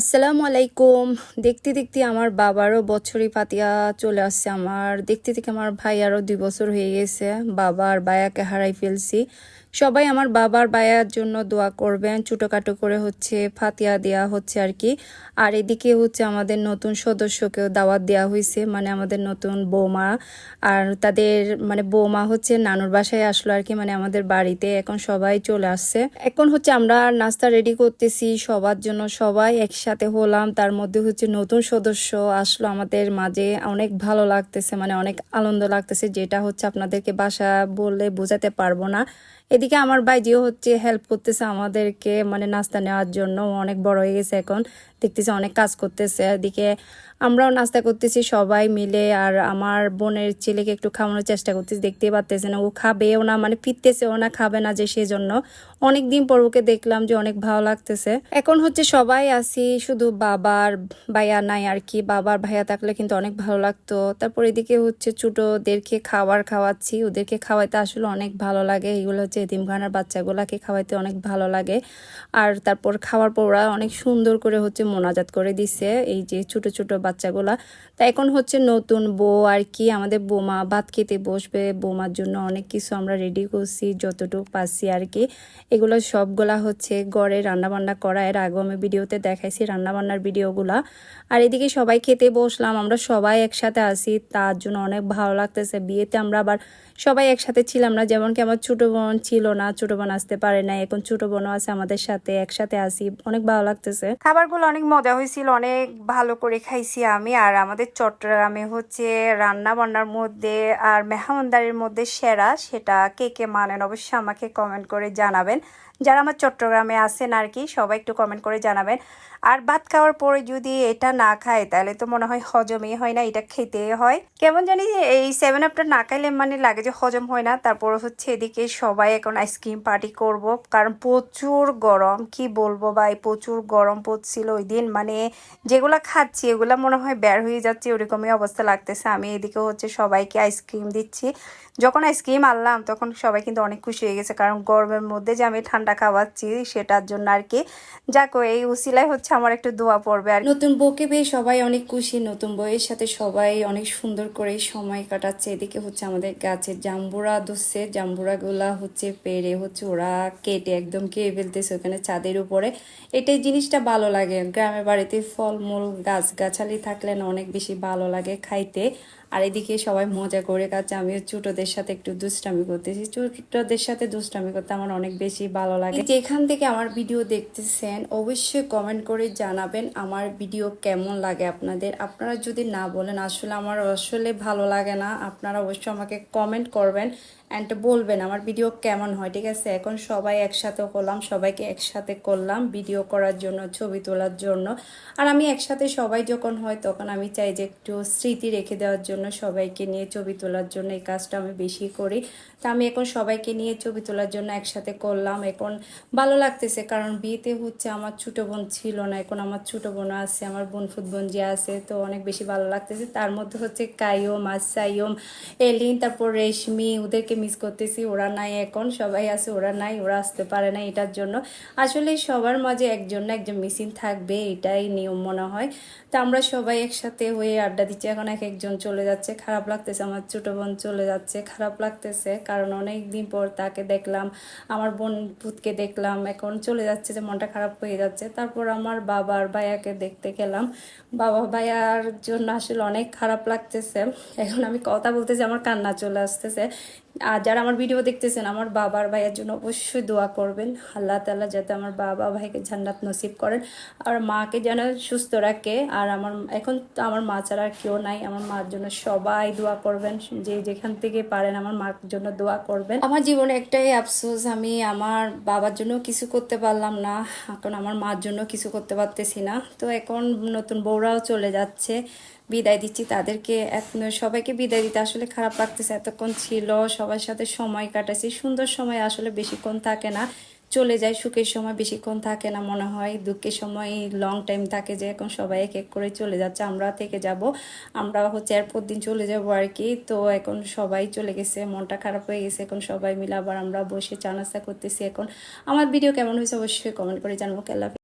আসসালামু আলাইকুম। দেখতে দেখতে আমার বাবারও বছরই পাতিয়া চলে আসছে আমার। দেখতে দেখতে আমার ভাইয়ারও দুই বছর হয়ে গেছে। বাবার বায়াকে হারাই ফেলছি। সবাই আমার বাবার বায়ার জন্য দোয়া করবেন। ছোটোখাটো করে হচ্ছে ফাতিয়া দেওয়া হচ্ছে আর কি। আর এদিকে হচ্ছে আমাদের নতুন সদস্যকেও দাওয়াত দেওয়া হয়েছে মানে আমাদের নতুন বৌমা। আর তাদের মানে বৌমা হচ্ছে নানুর বাসায় আসলো আর কি মানে আমাদের বাড়িতে এখন সবাই চলে আসছে। এখন হচ্ছে আমরা নাস্তা রেডি করতেছি সবার জন্য সবাই একসাথে হলাম, তার মধ্যে হচ্ছে নতুন সদস্য আসলো আমাদের মাঝে। অনেক ভালো লাগতেছে মানে অনেক আনন্দ লাগতেছে, যেটা হচ্ছে আপনাদেরকে বাসা বললে বোঝাতে পারব না। এদিকে আমার ভাইজিও হচ্ছে হেল্প করতেছে আমাদেরকে মানে নাস্তা নেওয়ার জন্য অনেক বড় হয়ে গেছে এখন, দেখতেছি অনেক কাজ করতেছে। এদিকে আমরাও নাস্তা করতেছি সবাই মিলে, আর আমার বোনের ছেলেকে একটু খাওয়ানোর চেষ্টা করতেছি, দেখতেই পারতেছে না ও খাবেও না মানে ফিরতেছেও না, খাবে না যে সেজন্য। অনেক দিন পর ওকে দেখলাম যে অনেক ভালো লাগতেছে। এখন হচ্ছে সবাই আসি শুধু বাবার ভাইয়া নাই আর কি। বাবার ভাইয়া থাকলে কিন্তু অনেক ভালো লাগতো। তারপর এদিকে হচ্ছে ছোটোদেরকে খাবার খাওয়াচ্ছি। ওদেরকে খাওয়াইতে আসলে অনেক ভালো লাগে। এগুলো হচ্ছে এতিমখানার বাচ্চাগুলাকে খাওয়াইতে অনেক ভালো লাগে। আর তারপর খাওয়ার পর ওরা অনেক সুন্দর করে হচ্ছে মোনাজাত করে দিছে, এই যে ছোট ছোট বাচ্চাগুলা। তা এখন হচ্ছে নতুন বউ আর কি, আমাদের বোমা ভাত খেতে বসবে। বোমার জন্য অনেক কিছু আমরা রেডি করছি, যতটুকু পাচ্ছি আর কি। এগুলো সবগুলা হচ্ছে গড়ে রান্নাবান্না করা। এর আগেও আমি ভিডিওতে দেখাইছি রান্নাবান্নার ভিডিওগুলা। আর এদিকে সবাই খেতে বসলাম, আমরা সবাই একসাথে আসি তার জন্য অনেক ভালো লাগতেছে। বিয়েতে আমরা আবার সবাই একসাথে ছিলাম না যেমন কি আমার ছোটো বোন ছিল না, ছোটো বোন আসতে পারে না এখন ছোটো বোনও আছে আমাদের সাথে, একসাথে আসি অনেক ভালো লাগতেছে। খাবারগুলো অনেক মজা হয়েছিল, অনেক ভালো করে খাইছি আমি, আর আমাদের চট্টগ্রামে হচ্ছে রান্না বান্নার মধ্যে আর মেহমানদারির মধ্যে সেরা, সেটা কে কে মানেন অবশ্যই আমাকে কমেন্ট করে জানাবেন। যারা আমার চট্টগ্রামে আছেন আর কি, সবাই একটু কমেন্ট করে জানাবেন। আর ভাত খাওয়ার পরে যদি এটা না খায়, তাহলে তো মনে হয় হজমই হয় না, এটা খেতে হয়। কেমন জানি এই সেভেন আপটা না খাইলে মানে লাগে যে হজম হয় না। তারপর হচ্ছে এদিকে সবাই এখন আইসক্রিম পার্টি করব, কারণ প্রচুর গরম, কি বলব ভাই, প্রচুর গরম পড়ছিল ওই দিন। মানে যেগুলো খাচ্ছি, এগুলো মনে হয় বের হয়ে যাচ্ছে, ওরকমই অবস্থা লাগতেছে। আমি এদিকে হচ্ছে সবাইকে আইসক্রিম দিচ্ছি। যখন আইসক্রিম আনলাম, তখন সবাই কিন্তু অনেক খুশি হয়ে গেছে, কারণ গরমের মধ্যে যে আমি ঠান্ডা খাওয়াচ্ছি সেটার জন্য আর কি। যাক, এই উসিলাই হচ্ছে আমার একটু দোয়া পড়বে আর নতুন বউকে পেয়ে সবাই অনেক খুশি। নতুন বউয়ের সাথে সবাই অনেক সুন্দর করে সময় কাটাচ্ছে। এদিকে হচ্ছে আমাদের গাছের জাম্বুরা ধরছে। জাম্বুরাগুলা হচ্ছে পেরে হচ্ছে ওরা কেটে একদম খেয়ে ফেলতেছে ওখানে ছাদের উপরে। এটাই জিনিসটা ভালো লাগে। গ্রামের বাড়িতে ফলমূল গাছ গাছালি থাকলে না অনেক বেশি ভালো লাগে খাইতে। আর এদিকে সবাই মজা করে কাছে আমিও ছোটদের সাথে একটু দুষ্টামি করতেছি। ছোটদের সাথে দুষ্টামি করতে আমার অনেক বেশি ভালো লাগে। যেখান থেকে আমার ভিডিও দেখতেছেন, অবশ্যই কমেন্ট করে জানাবেন আমার ভিডিও কেমন লাগে আপনাদের। আপনারা যদি না বলেন, আসলে আমার আসলে ভালো লাগে না। আপনারা অবশ্যই আমাকে কমেন্ট করবেন অ্যান্ড বলবেন আমার ভিডিও কেমন হয়, ঠিক আছে? এখন সবাই একসাথে করলাম, সবাইকে একসাথে করলাম ভিডিও করার জন্য, ছবি তোলার জন্য। আর আমি একসাথে সবাই যখন হয়, তখন আমি চাই যে একটু স্মৃতি রেখে দেওয়ার জন্য, সবাইকে নিয়ে ছবি তোলার জন্য এই কাজটা আমি বেশি করি। তা আমি এখন সবাইকে নিয়ে ছবি তোলার জন্য একসাথে করলাম। এখন ভালো লাগতেছে। কারণ বিয়েতে হচ্ছে আমার ছোটো বোন ছিল না, এখন আমার ছোটো বোন আছে, আমার বোন ফুটবোন যে আছে, তো অনেক বেশি ভালো লাগতেছে। তার মধ্যে হচ্ছে কাইম আসাইম এলিন, তারপর রেশমি, ওদেরকে মিস করতেছি। ওরা নাই এখন, সবাই আছে, ওরা নাই, ওরা আসতে পারে না এটার জন্য। আসলে সবার মাঝে একজন না একজন মিসিং থাকবে, এটাই নিয়ম মনে হয়। তো আমরা সবাই একসাথে হয়ে আড্ডা দিচ্ছি, এখন এক একজন চলে যাচ্ছে। খারাপ লাগতেছে, আমার ছোটো বোন চলে যাচ্ছে, খারাপ লাগতেছে। কারণ অনেক দিন পর তাকে দেখলাম, আমার বোন পুতকে দেখলাম, এখন চলে যাচ্ছে যে মনটা খারাপ হয়ে যাচ্ছে। তারপর আমার বাবার ভাইয়াকে দেখতে গেলাম। বাবা ভাইয়ার জন্য আসলে অনেক খারাপ লাগতেছে। এখন আমি কথা বলতেছি আমার কান্না চলে আসতেছে। আর যারা আমার ভিডিও দেখতেছেন, আমার বাবার ভাইয়ের জন্য অবশ্যই দোয়া করবেন। আল্লাহ তাল্লাহ যাতে আমার বাবা ভাইকে ঝান্ডাত নসিব করেন। আর মাকে যেন সুস্থ রাখে। আর আমার, এখন তো আমার মা ছাড়া আর কেউ নাই। আমার মার জন্য সবাই দোয়া করবেন। যে যেখান থেকে পারেন আমার মার জন্য দোয়া করবেন। আমার জীবনে একটাই আফসোস আমি বাবার জন্য কিছু করতে পারলাম না এখন আমার মার জন্য কিছু করতে পারতেছি না। তো এখন নতুন বউরাও চলে যাচ্ছে, বিদায় দিচ্ছি তাদেরকে। এত সবাইকে বিদায় দিতে আসলে খারাপ লাগতেছে, এতক্ষণ ছিল, সবার সাথে সময় কাটাছি সুন্দর সময় আসলে বেশিক্ষণ থাকে না। চলে যায়, সুখের সময় বেশিক্ষণ থাকে না মনে হয়। দুঃখের সময় লং টাইম থাকে যে এখন সবাই এক এক করে চলে যাচ্ছে, আমরা থেকে যাব, আমরা হচ্ছে এরপর দিন চলে যাব আর কি। তো এখন সবাই চলে গেছে, মনটা খারাপ হয়ে গেছে, এখন সবাই মিলে আবার আমরা বসে চা নাস্তা করতেছি এখন। আমার ভিডিও কেমন হয়েছে অবশ্যই কমেন্ট করে জানব, কেল্লা